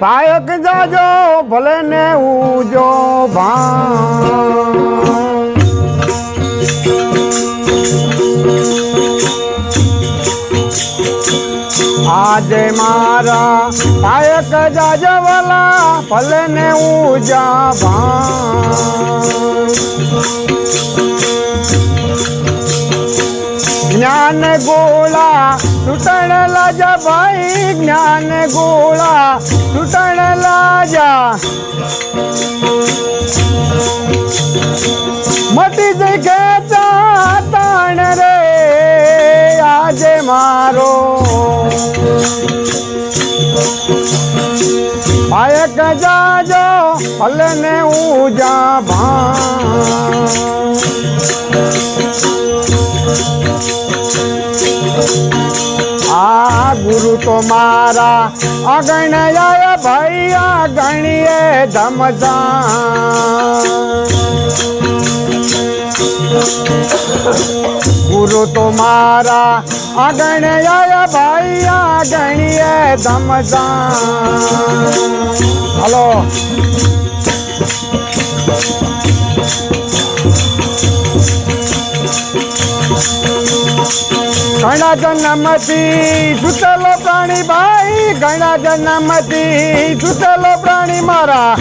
પાયક જાજો ભલે ને ઉજો ભાન આજે મારા પાયક જાજવાલા ભલે ને ઉજા ભાન જ્ઞાન ગોળા लुटण लाजा भाई ज्ञान गोला लुटण लाजा। मती देखे चाण रे, आज मारो। आयक जा जो जाजो ने ऊजा भा આ ગુરુ તો મારા અગણ્યા ભૈયા ગણીએ ધમધા ગુરુ તો મારા અગણ્યા ભૈયા ગણીએ ધમધા હલો. ઘણા જન્મથી છૂટેલો પ્રાણી ભાઈ ઘણા જન્મથી છૂટેલો પ્રાણી મારા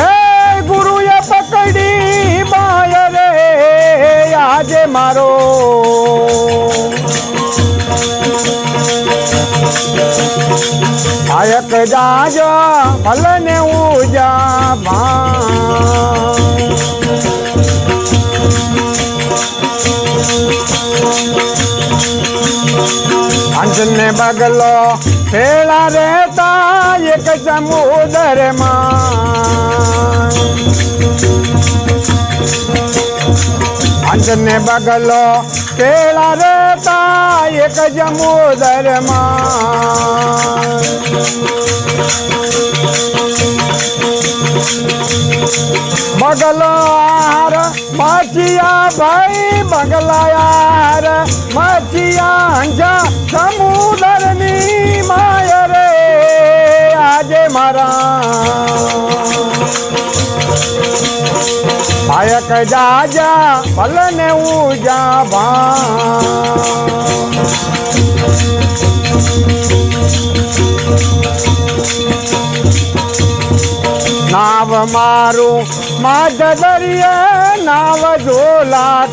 એ ગુરુએ પકડી બાય રે આજે મારો આયક જાજો ભલે ને ઉજા ભા અંજને બગલો પેલા રહેતા એક સમુદરમાં અંજને બગલો પેલા રહેતા એક સમુદર માં બગલો યાર મચિયા ભાઈ બગલા યાર મચિયા અંજા સમુદરની માય રે. આજે મારા ભાયક જાજા ભલે ઉજા ભા મારું માધ દરિયે નાવ ઝોલા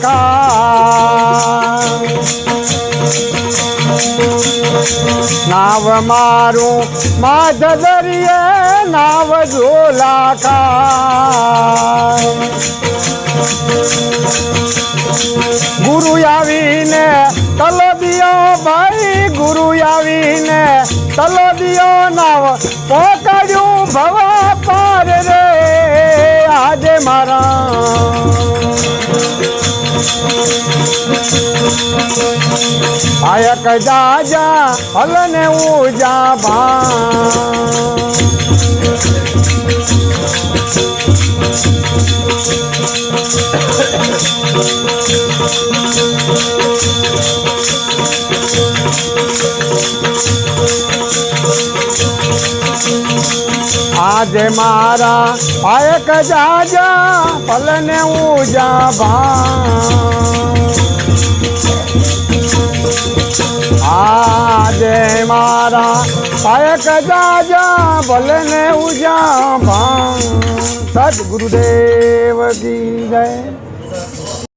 નાવ મારું માધ દરિયે નાવ ઝોલા ગુરુ આવીને તલો દિયો ભાઈ, ગુરુ આવીને તલો દિયો નાવ પોકડ્યું ભવા આજે મારા આયક જાજા હલને ઉજા ભા. આજે મારા પાયક જાજા, પલને ઉજા ભા. આજે મારા પાયક જાજા ભલને ઉજા ભા. સદગુરુદેવ કી જય.